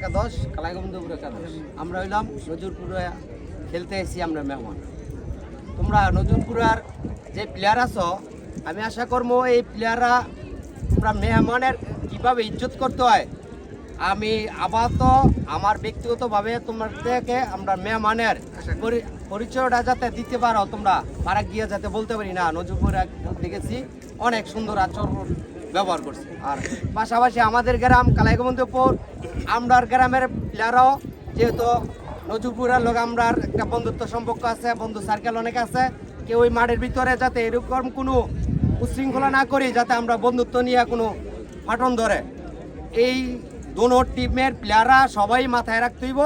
একাদশ কালাইগন্ধপুর একাদশ। আমরা হইলাম নজরপুরে খেলতে এসেছি আমরা মেহমান। তোমরা নজরপুরার যে প্লেয়ার আছো আমি আশা করব এই প্লেয়াররা তোমরা মেহমানের কীভাবে ইজ্জত করতে হয় আমি আপাতত আমার ব্যক্তিগতভাবে তোমাদেরকে আমরা মেহমানের পরি- পরিচয়টা যাতে দিতে পারো তোমরা পারা গিয়ে যাতে বলতে পারি না নজরপুর দেখেছি অনেক সুন্দর আচরণ ব্যবহার করছে। আর পাশাপাশি আমাদের গ্রাম কালাইগমন্তপুর আমরার গ্রামের প্লেয়ারও যেহেতু নজরপুরের লোক আমরার একটা বন্ধুত্ব সম্পর্ক আছে, বন্ধু সার্কেল অনেক আছে কেউ ওই মাঠের ভিতরে যাতে এরকম কোনো উশৃঙ্খলা না করি যাতে আমরা বন্ধুত্ব নিয়ে কোনো ফাটন ধরে। এই দোনো টিমের প্লেয়াররা সবাই মাথায় রাখতে হইব,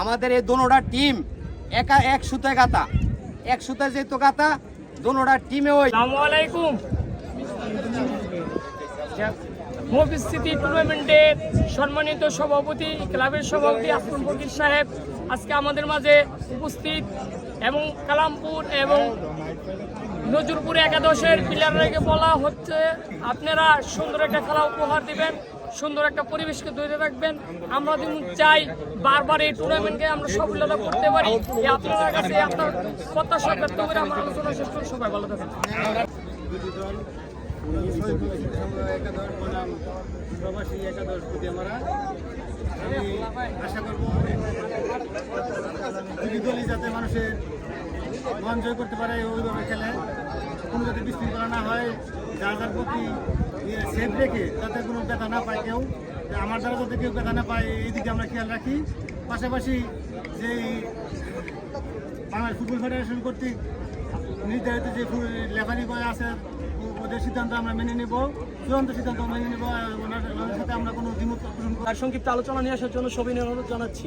আমাদের এই দোনোটা টিম একা এক সুতে গাতা। এক সুতে যেহেতু গাতা, দোনোটা টিমে ওই আলাইকুম। মফিস্থিতি টুর্নামেন্টের সম্মানিত সভাপতি, ক্লাবের সভাপতি আসলাম ফকির সাহেব আজকে আমাদের মাঝে উপস্থিত এবং কালামপুর এবং নজরপুর একাদশের প্লেয়ারদেরকে বলা হচ্ছে, আপনারা সুন্দর একটা খেলা উপহার দিবেন, সুন্দর একটা পরিবেশকে তৈরি রাখবেন। আমরা যেমন চাই বারবার এই টুর্নামেন্টকে আমরা সফলতা করতে পারি আপনার কাছে আপনার প্রত্যাশা ব্যক্ত করে আমার আলোচনা শেষ করি। সবাই ভালো দল প্রতি আমরা আমি আশা যাতে মানুষের মন জয় করতে পারে ওইভাবে খেলে কোনো যাতে বিশৃঙ্খলা না হয় যার যার প্রতি সেফ রেখে যাতে কোনো ব্যথা না পায় কেউ আমার দ্বারা যাতে কেউ ব্যথা না পায় এই দিকে আমরা খেয়াল রাখি পাশাপাশি যেই বাংলাদেশ ফুটবল ফেডারেশন কর্তৃক নির্ধারিত যে লেখালেখি আছে ওদের সিদ্ধান্ত আমরা মেনে নেব, চূড়ান্ত সিদ্ধান্ত মেনে নেব ওনার সাথে আমরা কোনো দ্বিমত পোষণ। সংক্ষিপ্ত আলোচনা নিয়ে আসার জন্য সবিনয় অনুরোধ জানাচ্ছি